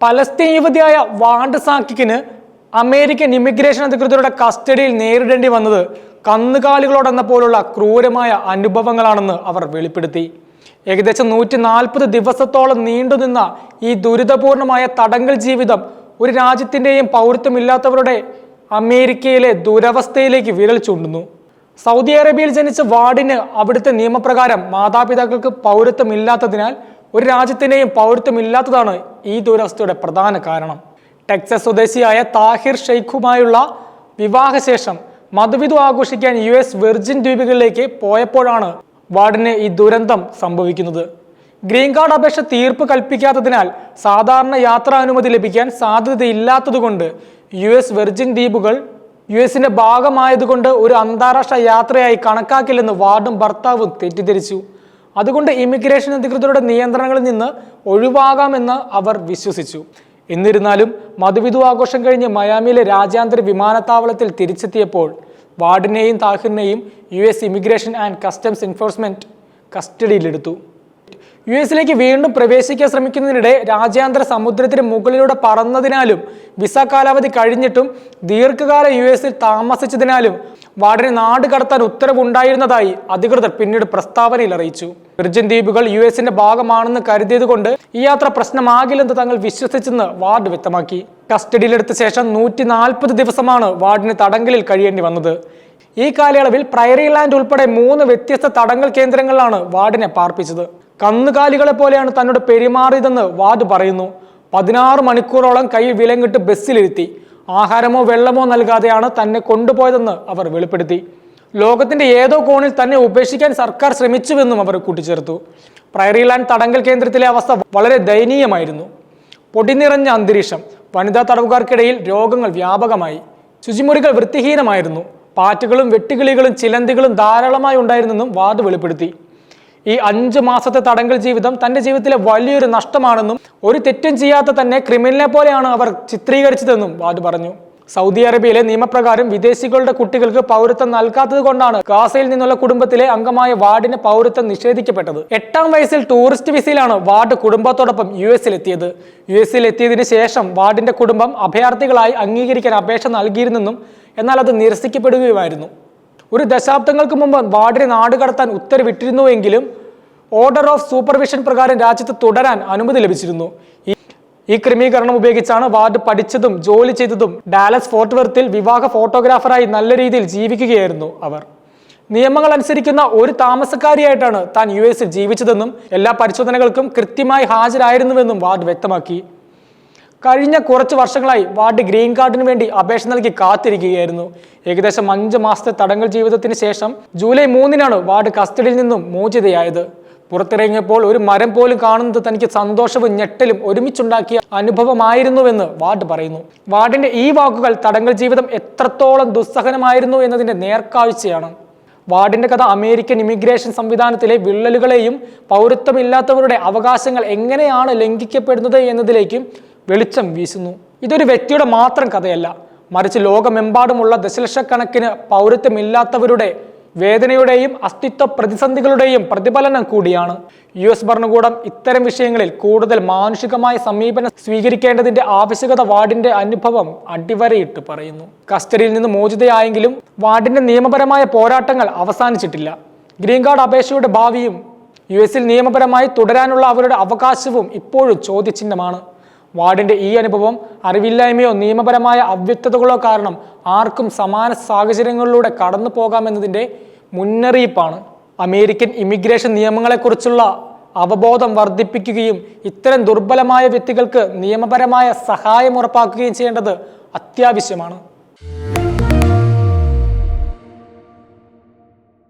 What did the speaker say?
Palestine യുവതിയായ Ward സാക്കിക്കിന് American immigration അധികൃതരുടെ കസ്റ്റഡിയിൽ നേരിടേണ്ടി വന്നത് കന്നുകാലികളോടെന്ന പോലുള്ള ക്രൂരമായ അനുഭവങ്ങളാണെന്ന് അവർ വെളിപ്പെടുത്തി. ഏകദേശം നൂറ്റി നാൽപ്പത് ദിവസത്തോളം നീണ്ടുനിന്ന ഈ ദുരിതപൂർണമായ തടങ്കൽ ജീവിതം ഒരു രാജ്യത്തിന്റെയും പൗരത്വമില്ലാത്തവരുടെ അമേരിക്കയിലെ ദുരവസ്ഥയിലേക്ക് വിരൽ ചൂണ്ടുന്നു. സൗദി അറേബ്യയിൽ ജനിച്ച വാർഡിന് അവിടുത്തെ നിയമപ്രകാരം മാതാപിതാക്കൾക്ക് പൗരത്വമില്ലാത്തതിനാൽ ഒരു രാജ്യത്തിന്റെയും പൗരത്വമില്ലാത്തതാണ് ഈ ദുരവസ്ഥയുടെ പ്രധാന കാരണം. ടെക്സസ് സ്വദേശിയായ താഹിർ ഷെയ്ഖുമായുള്ള വിവാഹശേഷം മധുവിധു ആഘോഷിക്കാൻ യു എസ് വെർജിൻ ദ്വീപുകളിലേക്ക് പോയപ്പോഴാണ് വാർഡിന് ഈ ദുരന്തം സംഭവിക്കുന്നത്. ഗ്രീൻ കാർഡ് അപേക്ഷ തീർപ്പ് കൽപ്പിക്കാത്തതിനാൽ സാധാരണ യാത്രാ അനുമതി ലഭിക്കാൻ സാധ്യതയില്ലാത്തതുകൊണ്ട് യു എസ് വെർജിൻ ദ്വീപുകൾ യു എസിന്റെ ഭാഗമായതുകൊണ്ട് ഒരു അന്താരാഷ്ട്ര യാത്രയായി കണക്കാക്കില്ലെന്ന് വാർഡും ഭർത്താവും തെറ്റിദ്ധരിച്ചു. അതുകൊണ്ട് ഇമിഗ്രേഷൻ അധികൃതരുടെ നിയന്ത്രണങ്ങളിൽ നിന്ന് ഒഴിവാകാമെന്ന് അവർ വിശ്വസിച്ചു. എന്നിരുന്നാലും മധുവിധു ആഘോഷം കഴിഞ്ഞ് മയാമിയിലെ രാജ്യാന്തര വിമാനത്താവളത്തിൽ തിരിച്ചെത്തിയപ്പോൾ വാർഡിനെയും താഹിറിനെയും U S immigration and customs enforcement കസ്റ്റഡിയിലെടുത്തു. യു എസിലേക്ക് വീണ്ടും പ്രവേശിക്കാൻ ശ്രമിക്കുന്നതിനിടെ രാജ്യാന്തര സമുദ്രത്തിന് മുകളിലൂടെ പറന്നതിനാലും വിസ കാലാവധി കഴിഞ്ഞിട്ടും ദീർഘകാലം യു എസിൽ താമസിച്ചതിനാലും വാർഡിനെ നാട് കടത്താൻ ഉത്തരവുണ്ടായിരുന്നതായി അധികൃതർ പിന്നീട് പ്രസ്താവനയിൽ അറിയിച്ചു. വിർജിൻ ദ്വീപുകൾ യു എസിന്റെ ഭാഗമാണെന്ന് കരുതിയതുകൊണ്ട് ഈ യാത്ര പ്രശ്നമാകില്ലെന്ന് തങ്ങൾ വിശ്വസിച്ചെന്ന് വാർഡ് വ്യക്തമാക്കി. കസ്റ്റഡിയിലെടുത്ത ശേഷം നൂറ്റി നാൽപ്പത് ദിവസമാണ് വാർഡിന് തടങ്കലിൽ കഴിയേണ്ടി വന്നത്. ഈ കാലയളവിൽ പ്രയറി ലാൻഡ് ഉൾപ്പെടെ മൂന്ന് വ്യത്യസ്ത തടങ്കൽ കേന്ദ്രങ്ങളിലാണ് വാർഡിനെ പാർപ്പിച്ചത്. കന്നുകാലികളെ പോലെയാണ് തന്നോട് പെരുമാറിയതെന്ന് വാദ് പറയുന്നു. പതിനാറ് മണിക്കൂറോളം കൈ വിലങ്ങിട്ട് ബസ്സിലിരുത്തി. ആഹാരമോ വെള്ളമോ നൽകാതെയാണ് തന്നെ കൊണ്ടുപോയതെന്ന് അവർ വെളിപ്പെടുത്തി. ലോകത്തിന്റെ ഏതോ കോണിൽ തന്നെ ഉപേക്ഷിക്കാൻ സർക്കാർ ശ്രമിച്ചുവെന്നും അവർ കൂട്ടിച്ചേർത്തു. പ്രയറി ലാൻഡ് തടങ്കൽ കേന്ദ്രത്തിലെ അവസ്ഥ വളരെ ദയനീയമായിരുന്നു. പൊടിനിറഞ്ഞ അന്തരീക്ഷം വനിതാ തടവുകാർക്കിടയിൽ രോഗങ്ങൾ വ്യാപകമായി. ശുചിമുറികൾ വൃത്തിഹീനമായിരുന്നു. പാറ്റുകളും വെട്ടുകിളികളും ചിലന്തികളും ധാരാളമായി ഉണ്ടായിരുന്നെന്നും വാദ് വെളിപ്പെടുത്തി. ഈ അഞ്ച് മാസത്തെ തടങ്കൽ ജീവിതം തന്റെ ജീവിതത്തിലെ വലിയൊരു നഷ്ടമാണെന്നും ഒരു തെറ്റും ചെയ്യാത്ത തന്നെ ക്രിമിനലിനെ പോലെയാണ് അവർ ചിത്രീകരിച്ചതെന്നും വാർഡ് പറഞ്ഞു. സൗദി അറേബ്യയിലെ നിയമപ്രകാരം വിദേശികളുടെ കുട്ടികൾക്ക് പൗരത്വം നൽകാത്തത് കൊണ്ടാണ് ഗാസയിൽ നിന്നുള്ള കുടുംബത്തിലെ അംഗമായ വാർഡിന് പൗരത്വം നിഷേധിക്കപ്പെട്ടത്. എട്ടാം വയസ്സിൽ ടൂറിസ്റ്റ് വിസയിലാണ് വാർഡ് കുടുംബത്തോടൊപ്പം യു എസിൽ എത്തിയത്. യു എസിൽ എത്തിയതിനു ശേഷം വാർഡിന്റെ കുടുംബം അഭയാർത്ഥികളായി അംഗീകരിക്കാൻ അപേക്ഷ നൽകിയിരുന്നെന്നും എന്നാൽ അത് നിരസിക്കപ്പെടുകയുമായിരുന്നു. ഒരു ദശാബ്ദങ്ങൾക്ക് മുമ്പ് വാർഡിനെ നാടുകടത്താൻ ഉത്തരവിട്ടിരുന്നുവെങ്കിലും ഓർഡർ ഓഫ് സൂപ്പർവിഷൻ പ്രകാരം രാജ്യത്ത് തുടരാൻ അനുമതി ലഭിച്ചിരുന്നു. ഈ ക്രമീകരണം ഉപയോഗിച്ചാണ് വാർഡ് പഠിച്ചതും ജോലി ചെയ്തതും ഡാലസ് ഫോർട്ട് വെർത്തിൽ വിവാഹ ഫോട്ടോഗ്രാഫറായി നല്ല രീതിയിൽ ജീവിക്കുകയായിരുന്നു അവർ. നിയമങ്ങൾ അനുസരിക്കുന്ന ഒരു താമസക്കാരിയായിട്ടാണ് താൻ യു എസിൽ ജീവിച്ചതെന്നും എല്ലാ പരിശോധനകൾക്കും കൃത്യമായി ഹാജരായിരുന്നുവെന്നും വാർഡ് വ്യക്തമാക്കി. കഴിഞ്ഞ കുറച്ച് വർഷങ്ങളായി വാർഡ് ഗ്രീൻ കാർഡിന് വേണ്ടി അപേക്ഷ നൽകി കാത്തിരിക്കുകയായിരുന്നു. ഏകദേശം അഞ്ച് മാസത്തെ തടങ്കൽ ജീവിതത്തിന് ശേഷം ജൂലൈ മൂന്നിനാണ് വാർഡ് കസ്റ്റഡിയിൽ നിന്നും മോചിതയായത്. പുറത്തിറങ്ങിയപ്പോൾ ഒരു മരം പോലും കാണുന്നത് തനിക്ക് സന്തോഷവും ഞെട്ടലും ഒരുമിച്ചുണ്ടാക്കിയ അനുഭവമായിരുന്നുവെന്ന് വാർഡ് പറയുന്നു. വാർഡിന്റെ ഈ വാക്കുകൾ തടങ്കൽ ജീവിതം എത്രത്തോളം ദുസ്സഹനമായിരുന്നു എന്നതിന്റെ നേർക്കാഴ്ചയാണ്. വാർഡിന്റെ കഥ അമേരിക്കൻ ഇമിഗ്രേഷൻ സംവിധാനത്തിലെ വിള്ളലുകളെയും പൗരത്വമില്ലാത്തവരുടെ അവകാശങ്ങൾ എങ്ങനെയാണ് ലംഘിക്കപ്പെടുന്നത് എന്നതിലേക്കും വെളിച്ചം വീശുന്നു. ഇതൊരു വ്യക്തിയുടെ മാത്രം കഥയല്ല. മറിച്ച് ലോകമെമ്പാടുമുള്ള ദശലക്ഷക്കണക്കിന് പൗരത്വമില്ലാത്തവരുടെ വേദനയുടെയും അസ്തിത്വ പ്രതിസന്ധികളുടെയും പ്രതിഫലനം കൂടിയാണ്. യു എസ് ഭരണകൂടം ഇത്തരം വിഷയങ്ങളിൽ കൂടുതൽ മാനുഷികമായ സമീപനം സ്വീകരിക്കേണ്ടതിന്റെ ആവശ്യകത വാർഡിന്റെ അനുഭവം അടിവരയിട്ട് പറയുന്നു. കസ്റ്റഡിയിൽ നിന്ന് മോചിതയായെങ്കിലും വാർഡിന്റെ നിയമപരമായ പോരാട്ടങ്ങൾ അവസാനിച്ചിട്ടില്ല. ഗ്രീൻ കാർഡ് അപേക്ഷയുടെ ഭാവിയും യു എസിൽ നിയമപരമായി തുടരാനുള്ള അവരുടെ അവകാശവും ഇപ്പോഴും ചോദ്യചിഹ്നമാണ്. വാർഡിന്റെ ഈ അനുഭവം അറിവില്ലായ്മയോ നിയമപരമായ അവ്യക്തതകളോ കാരണം ആർക്കും സമാന സാഹചര്യങ്ങളിലൂടെ കടന്നു പോകാമെന്നതിന്റെ മുന്നറിയിപ്പാണ്. അമേരിക്കൻ ഇമിഗ്രേഷൻ നിയമങ്ങളെക്കുറിച്ചുള്ള അവബോധം വർദ്ധിപ്പിക്കുകയും ഇത്തരം ദുർബലമായ വ്യക്തികൾക്ക് നിയമപരമായ സഹായം ഉറപ്പാക്കുകയും ചെയ്യേണ്ടത് അത്യാവശ്യമാണ്.